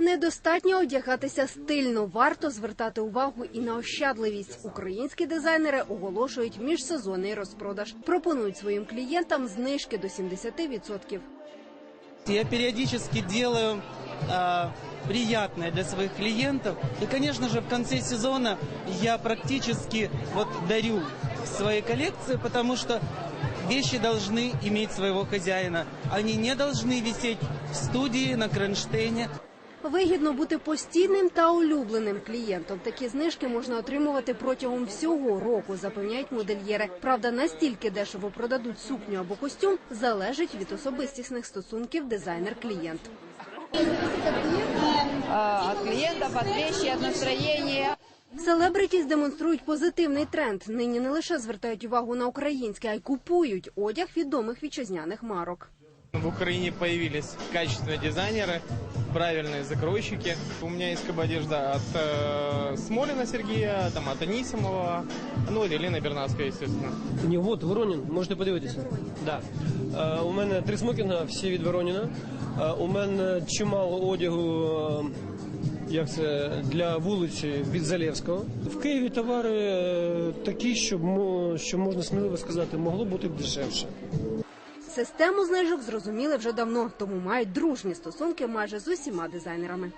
Недостатньо одягатися стильно, варто звертати увагу і на ощадливість. Українські дизайнери оголошують міжсезонний розпродаж. Пропонують своїм клієнтам знижки до 70%. Я периодически делаю а, приятное для своих клиентов. И, конечно же, в конце сезона я практически вот дарю свои коллекции, потому что вещи должны иметь своего хозяина. Они не должны висеть в студии на кронштейне. Вигідно бути постійним та улюбленим клієнтом. Такі знижки можна отримувати протягом всього року, запевняють модельєри. Правда, настільки дешево продадуть сукню або костюм, залежить від особистісних стосунків дизайнер-клієнт. а, от от вещи, от настроения. Селебритіс демонструють позитивний тренд. Нині не лише звертають увагу на українське, а й купують одяг відомих вітчизняних марок. В Украине появились качественные дизайнеры, правильные закройщики. У меня есть как бы одежда от э, Смолина Сергея, там, от Анисимова, ну и Елена Бернавская, естественно. Ні, от Воронін, можете подивитися. Да. Е, у мене три смокінга, всі від Вороніна. Е, у мене чимало одягу, е, як це, для вулиці від Залєвського. В Києві товари е, такі, що, мо- що можна сміливо сказати, могло бути б дешевше. Систему знижок зрозуміли вже давно, тому мають дружні стосунки майже з усіма дизайнерами.